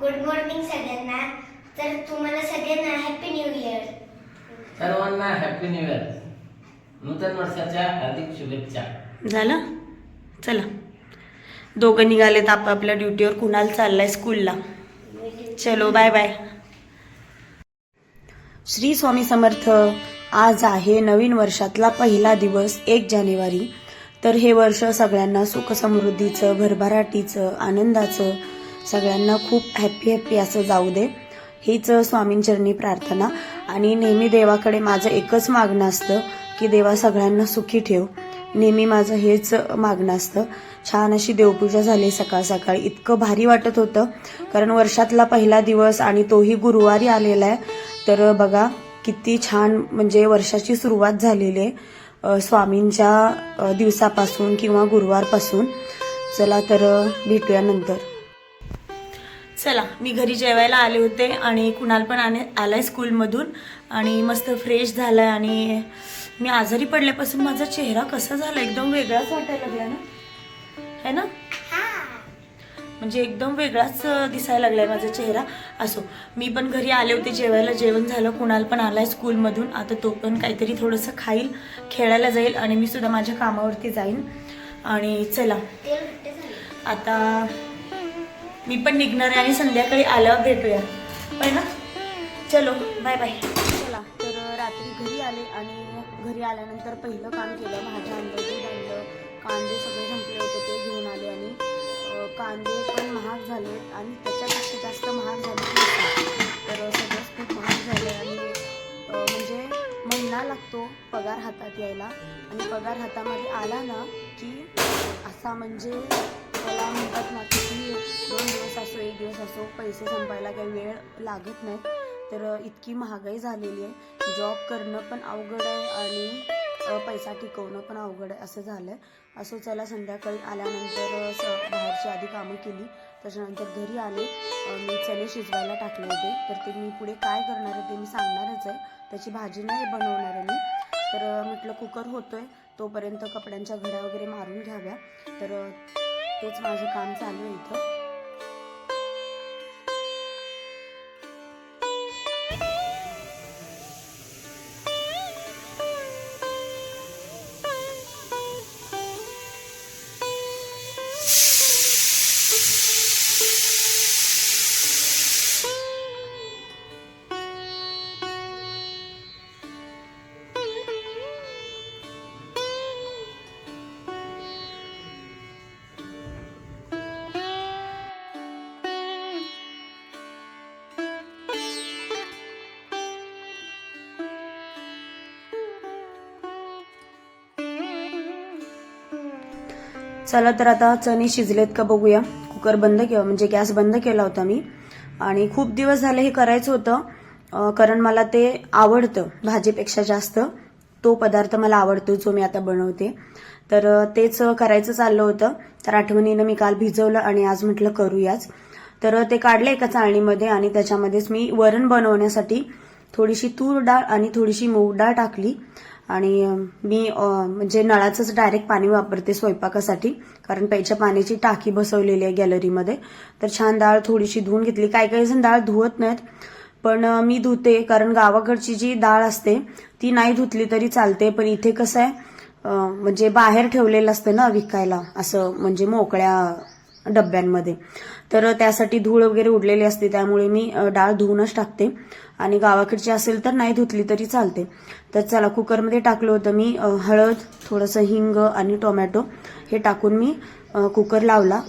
Good morning सगळ्यांना. तर तुम्हाला सगळ्यांना हॅपी न्यू इयर सर्वांना हॅपी न्यू इयर नूतन वर्षाच्या हार्दिक शुभेच्छा. झालं? चला. दोघं निघालेत आपापल्या ड्युटीवर. कुणाल चाललाय स्कूलला? चलो बाय बाय श्री स्वामी समर्थ आज आहे नवीन वर्षातला पहिला दिवस एक जानेवारी. तर हे वर्ष सगळ्यांना सुख समृद्धीचं भरभराटीचं आनंदाचं सगळ्यांना खूप हॅप्पी हॅप्पी असं जाऊ दे. हीच स्वामींचरणी प्रार्थना. आणि नेहमी देवाकडे माझं एकच मागणं असतं की देवा सगळ्यांना सुखी ठेव. नेहमी माझं हेच मागणं असतं. छान अशी देवपूजा झाली सकाळ सकाळी. इतकं भारी वाटत होतं. कारण वर्षातला पहिला दिवस आणि तोही गुरुवारी आलेला आहे. तर बघा किती छान म्हणजे वर्षाची सुरुवात झालेली आहे स्वामींच्या दिवसापासून किंवा गुरुवारपासून. चला तर भेटूया नंतर. चला मी घरी जेवायला आले होते आणि कुणाल पण आणे आलाय स्कूलमधून आणि मस्त फ्रेश झालाय आणि मी आजारी पडल्यापासून माझा चेहरा कसा झाला? एकदम वेगळाच वाटायला लागला ना? है ना? म्हणजे एकदम वेगळाच दिसायला लागलाय माझा चेहरा. असो मी पण घरी आले होते जेवायला. जेवण झालं कुणाल पण आलाय स्कूलमधून. आता तो पण काहीतरी थोडंसं खाईल खेळायला जाईल आणि मी सुद्धा माझ्या कामावरती जाईन. आणि चला. झाले. आता मी पण निघणार आहे आणि संध्याकाळी आल्यावर भेटूया. पण ना? चलो बाय बाय चला तर रात्री घरी आले आणि घरी आल्यानंतर पहिलं काम केलं भाज्या आणलं दूध आणलं कांदे सगळे संपले होते ते घेऊन आले आणि कांदे पण महाग झाले आणि त्याच्यापेक्षा जास्त महाग झाले तर सगळंच खूप महाग झाले आणि म्हणजे महिना लागतो पगार हातात यायला. आणि पगार हातामध्ये आला ना की असा म्हणजे त्याला म्हणतात ना की दोन दिवस असो एक दिवस असो पैसे संपायला काही वेळ लागत नाही. तर इतकी महागाई झालेली आहे. जॉब करणं पण अवघड आहे आणि पैसा टिकवणं पण अवघड आहे असं झालं आहे असं चला संध्याकाळी आल्यानंतर स- बाहेरची आधी कामं केली. त्याच्यानंतर घरी आले. मी चणे शिजवायला टाकले होते. तर ते मी पुढे काय करणार आहे ते मी सांगणारच आहे. त्याची भाजी नाही बनवणार आहे मी. तर म्हटलं कुकर होतोय. तोपर्यंत कपड्यांच्या घड्या वगैरे मारून घ्याव्या. तर तेच माझं काम चालू आहे इथं. चला तर आता चणे शिजलेत का बघूया. कुकर बंद केला म्हणजे गॅस बंद केला होता मी. आणि खूप दिवस झाले हे करायचं होतं कारण मला ते आवडतं भाजीपेक्षा जास्त. तो पदार्थ मला आवडतो जो मी आता बनवते. तर तेच करायचं चाललं होतं. तर आठवणीनं मी काल भिजवलं आणि आज म्हटलं करूयाच. तर ते काढलं एका चाळणीमध्ये आणि त्याच्यामध्येच मी वरण बनवण्यासाठी थोडीशी तूर डाळ आणि थोडीशी मूग डाळ टाकली. आणि मी म्हणजे नळाचंच डायरेक्ट पाणी वापरते स्वयंपाकासाठी कारण प्यायच्या पाण्याची टाकी बसवलेली आहे गॅलरीमध्ये तर छान डाळ थोडीशी धुवून घेतली. काही काही जण डाळ धुवत नाहीत पण मी धुते कारण गावाकडची जी डाळ असते ती नाही धुतली तरी चालते. पण इथे कसं आहे म्हणजे बाहेर ठेवलेलं असतं ना विकायला असं म्हणजे मोकळ्या डब्यांमध्ये. तर त्यासाठी धूळ वगैरे उडलेली असते त्यामुळे मी डाळ धुवूनच टाकते. आणि गावाकडची असेल तर नाही धुतली तरी चालते. तर चला कुकरमध्ये टाकलं होतं मी हळद थोडंसं हिंग आणि टोमॅटो हे टाकून मी कुकर लावला.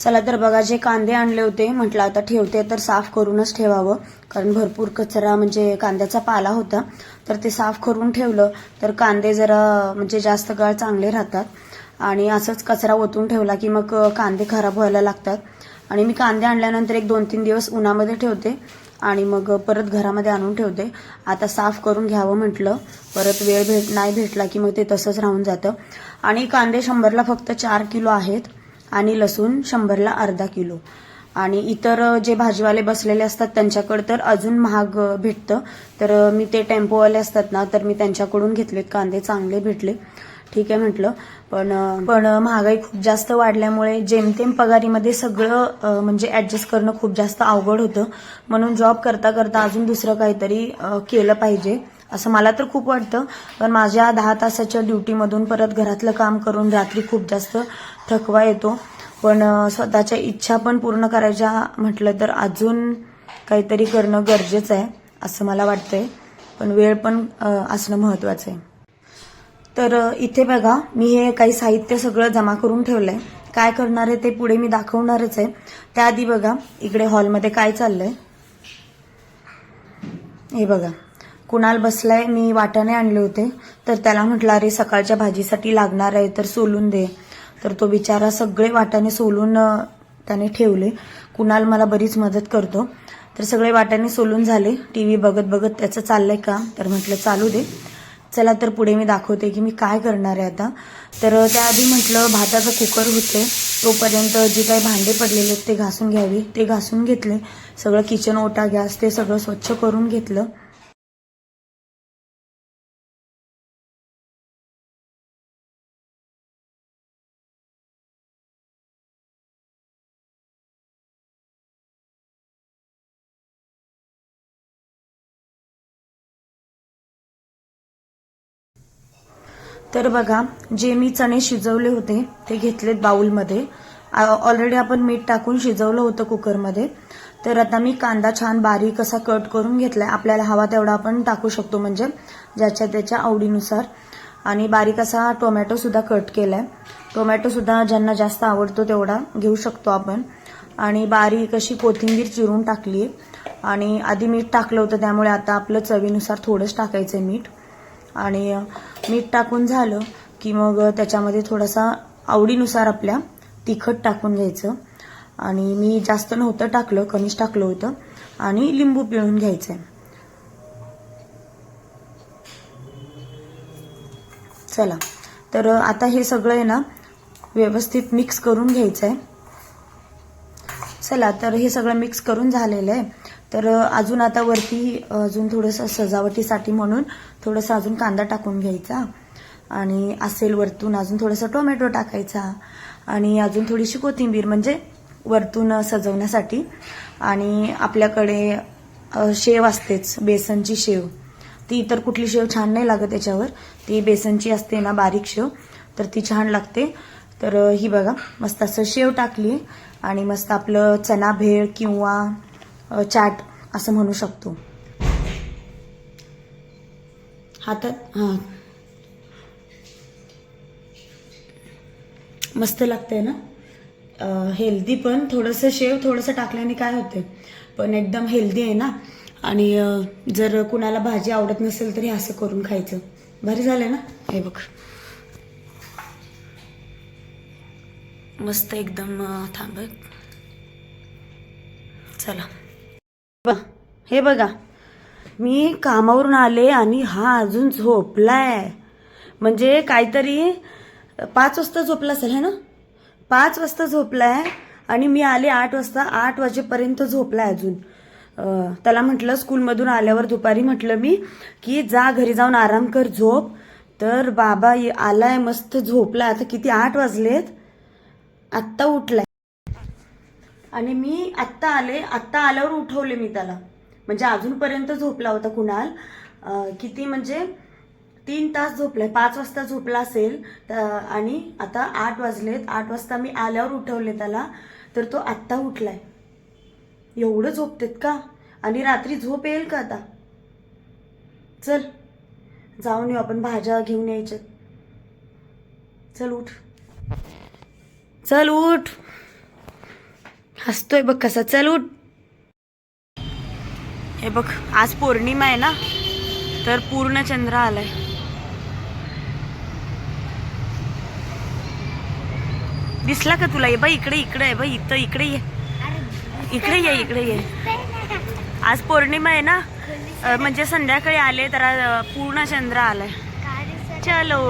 चला तर बघा जे कांदे आणले होते म्हटलं आता ठेवते तर साफ करूनच ठेवावं. कारण भरपूर कचरा म्हणजे कांद्याचा पाला होता. तर ते साफ करून ठेवलं. तर कांदे जरा म्हणजे जास्त काळ चांगले राहतात. आणि असंच कचरा ओतून ठेवला की मग कांदे खराब व्हायला लागतात. आणि मी कांदे आणल्यानंतर एक दोन तीन दिवस उन्हामध्ये ठेवते. आणि मग परत घरामध्ये आणून ठेवते. आता साफ करून घ्यावं म्हटलं. परत वेळ भेट नाही भेटला की मग ते तसंच राहून जातं. आणि कांदे शंभरला फक्त चार किलो आहेत. आणि लसूण शंभरला अर्धा किलो. आणि इतर जे भाजीवाले बसलेले असतात त्यांच्याकडे तर अजून महाग भेटतं. तर मी ते टेम्पोवाले असतात ना तर मी त्यांच्याकडून घेतलेत. कांदे चांगले भेटले. ठीक आहे म्हटलं. पण पण महागाई खूप जास्त वाढल्यामुळे जेमतेम पगारीमध्ये सगळं म्हणजे ऍडजस्ट करणं खूप जास्त अवघड होतं. म्हणून जॉब करता करता अजून दुसरं काहीतरी केलं पाहिजे. असं मला तर खूप वाटतं. पण माझ्या दहा तासाच्या ड्युटीमधून परत घरातलं काम करून रात्री खूप जास्त थकवा येतो. पण स्वतःच्या इच्छा पण पूर्ण करायच्या म्हटलं तर अजून काहीतरी करणं गरजेचं आहे असं मला वाटतंय. पण वेळ पण असणं महत्वाचं आहे. तर इथे बघा मी हे काही साहित्य सगळं जमा करून ठेवलंय. काय करणार आहे ते पुढे मी दाखवणारच आहे. त्याआधी बघा इकडे हॉलमध्ये काय चाललंय. हे बघा. कुणाल बसलाय मी वाटाणे आणले होते. तर त्याला म्हटलं अरे सकाळच्या भाजीसाठी लागणार आहे तर सोलून दे. तर तो बिचारा सगळे वाटाणे सोलून त्याने ठेवले. कुणाल मला बरीच मदत करतो. तर सगळे वाटाणे सोलून झाले. टी व्ही बघत बघत त्याचं चाललंय का तर म्हटलं चालू दे. चला तर पुढे मी दाखवते की मी काय करणार आहे आता. तर त्याआधी म्हटलं भाताचं कुकर होते तोपर्यंत जे काही भांडे पडलेले आहेत ते घासून घ्यावी. ते घासून घेतले. सगळं किचन ओटा गॅस ते सगळं स्वच्छ करून घेतलं. तर बघा जे मी चणे शिजवले होते ते घेतलेत बाउलमध्ये ऑलरेडी आपण मीठ टाकून शिजवलं होतं कुकरमध्ये. तर आता मी कांदा छान बारीक असा कट करून घेतलाय. आपल्याला हवा तेवढा आपण टाकू शकतो म्हणजे ज्याच्या त्याच्या आवडीनुसार. आणि बारीक असा टोमॅटो सुद्धा कट केलाय. टोमॅटो सुद्धा ज्यांना जास्त आवडतो तेवढा घेऊ शकतो आपण. आणि बारीक अशी कोथिंबीर चिरून टाकली आणि आधी मीठ टाकलं होतं त्यामुळे आता आपलं चवीनुसार थोडंच टाकायचं मीठ. आणि मीठ टाकून झालं की मग त्याच्यामध्ये थोडासा आवडीनुसार आपल्या तिखट टाकून घ्यायचं. आणि मी जास्त नव्हतं टाकलं कमीच टाकलं होतं. आणि लिंबू पिळून घ्यायचंय. चला. तर आता हे सगळं आहे ना व्यवस्थित मिक्स करून घ्यायचं आहे चला तर हे सगळं मिक्स करून झालेलं आहे. तर अजून आता वरती अजून थोडंसं सजावटीसाठी म्हणून थोडंसं अजून कांदा टाकून घ्यायचा. आणि असेल वरतून अजून थोडासा टोमॅटो टाकायचा. आणि अजून थोडीशी कोथिंबीर म्हणजे वरतून सजवण्यासाठी. आणि आपल्याकडे शेव असतेच बेसनची शेव. ती इतर कुठली शेव छान नाही लागत त्याच्यावर. ती बेसनची असते ना बारीक शेव. तर ती छान लागते. तर ही बघा मस्त असं शेव टाकली. आणि मस्त आपलं चना भेळ किंवा चाट असं म्हणू शकतो. हातात हां. मस्त लागतंय ना? हेल्दी पण थोडंसं शेव थोडंसं टाकल्याने काय होते पण एकदम हेल्दी आहे ना? आणि जर कुणाला भाजी आवडत नसेल तरी असं करून खायचं. भारी झालं ना? हे बघ. मस्त एकदम थांब चला. ब- हे बघा. मी कामावरून आले आणि हा अजून झोपलाय. म्हणजे काहीतरी पाच वाजता झोपला असेल है ना? पाच वाजता झोपलाय आणि मी आले आठ वाजता आठ वाजेपर्यंत झोपलाय अजून. त्याला म्हटलं स्कूलमधून आल्यावर दुपारी म्हटलं मी की जा घरी जाऊन आराम कर झोप. तर बाबा आलाय मस्त झोपलाय आता किती आठ वाजलेत? आत्ता उठलाय. आणि मी आत्ता आले आत्ता आल्यावर उठवले मी त्याला. म्हणजे अजूनपर्यंत झोपला होता कुणाल. किती म्हणजे तीन तास झोपलाय पाच वाजता झोपला असेल आणि आता आठ वाजलेत आठ वाजता मी आल्यावर उठवले त्याला तर तो आत्ता उठलाय. एवढं झोपतेत का? आणि रात्री झोप येईल का आता? चल जाऊन येऊ आपण भाज्या घेऊन यायच्या चल उठ. चल उठ. हसतोय बघ कसा चल उठ हे बघ आज पौर्णिमा आहे ना तर पूर्ण चंद्र आलाय. दिसला का तुला? ये बाई इकडे इकडे आहे बाई इथं इकडे ये. इकडे ये इकडे ये. आज पौर्णिमा आहे ना म्हणजे संध्याकाळी आले तर पूर्ण चंद्र आलाय. चलो.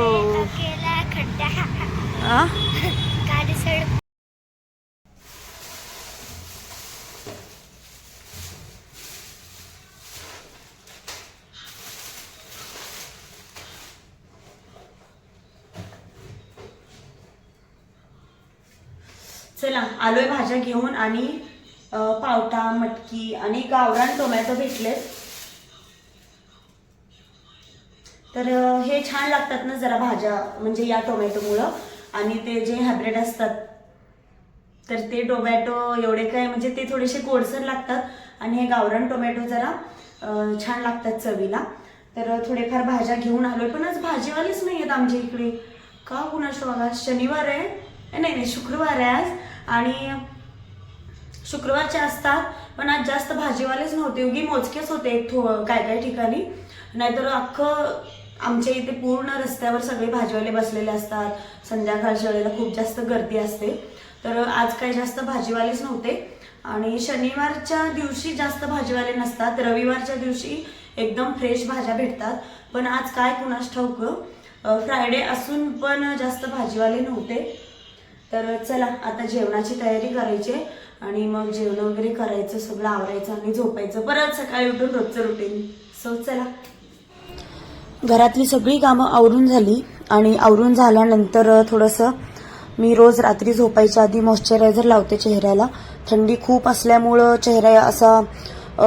चला आलोय भाज्या घेऊन आणि पावटा मटकी आणि गावरान टोमॅटो भेटलेत. तर हे छान लागतात ना जरा भाज्या म्हणजे या टोमॅटोमुळं. आणि ते जे हायब्रिड असतात तर ते टोमॅटो एवढे काय म्हणजे ते थोडेसे गोडसर लागतात. आणि हे गावरान टोमॅटो जरा छान लागतात चवीला. तर थोडेफार भाज्या घेऊन आलोय. पण आज भाजीवालेच नाही आहेत आमच्या इकडे. का कुणाच आज शनिवार आहे. नाही नाही शुक्रवार आहे आज. आणि शुक्रवारचे असतात पण आज जास्त भाजीवालेच नव्हते. उगी मोजकेच होते थो काय काय ठिकाणी. नाहीतर अख्खं आमच्या इथे पूर्ण रस्त्यावर सगळे भाजीवाले बसलेले असतात. संध्याकाळच्या वेळेला खूप जास्त गर्दी असते. तर आज काही जास्त भाजीवालेच नव्हते. आणि शनिवारच्या दिवशी जास्त भाजीवाले नसतात. रविवारच्या दिवशी एकदम फ्रेश भाज्या भेटतात. पण आज काय कुणास ठाऊक फ्रायडे असून पण जास्त भाजीवाले नव्हते. तर चला आता जेवणाची तयारी करायची आहे. आणि मग जेवण वगैरे करायचं सगळं आवरायचं आणि झोपायचं. परत सकाळी उठून रोजचं रुटीन सो चला. घरातली सगळी कामं आवरून झाली. आणि आवरून झाल्यानंतर थोडंसं मी रोज रात्री झोपायच्या आधी मॉइश्चरायझर लावते चेहऱ्याला. थंडी खूप असल्यामुळं चेहरा असा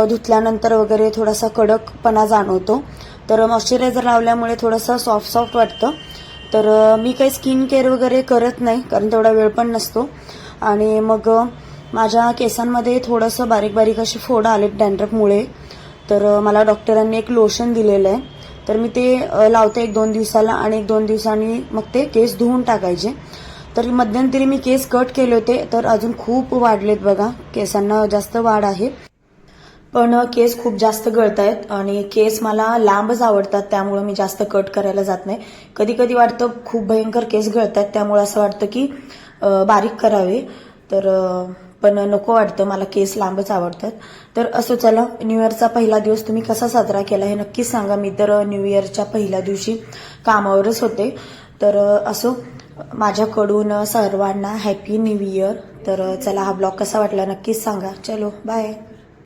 धुतल्यानंतर वगैरे थोडासा कडकपणा जाणवतो. तर मॉइश्चरायझर लावल्यामुळे थोडंसं सॉफ्ट सॉफ्ट वाटतं. तर मी काही स्किन केअर वगैरे करत नाही कारण तेवढा वेळ पण नसतो. आणि मग माझ्या केसांमध्ये थोडंसं बारीक बारीक असे फोड आलेत डॅन्ड्रफमुळे तर मला डॉक्टरांनी एक लोशन दिलेलं आहे. तर मी ते लावते एक दोन दिवसाला आणि एक दोन दिवसांनी मग ते केस धुवून टाकायचे. तर मध्यंतरी मी केस कट केले होते तर अजून खूप वाढलेत बघा. केसांना जास्त वाढ आहे. पण केस खूप जास्त गळत आहेत आणि केस मला लांबच आवडतात त्यामुळं मी जास्त कट करायला जात नाही. कधी कधी वाटतं खूप भयंकर केस गळत आहेत त्यामुळं असं वाटतं की बारीक करावे. तर पण नको वाटतं मला केस लांबच आवडतात. तर असं चला न्यू इयरचा पहिला दिवस तुम्ही कसा साजरा केला हे नक्कीच सांगा. मी तर न्यू इयरच्या पहिल्या दिवशी कामावरच होते. तर असो माझ्याकडून सर्वांना हॅपी न्यू इयर तर चला हा ब्लॉग कसा वाटला नक्कीच सांगा. चलो बाय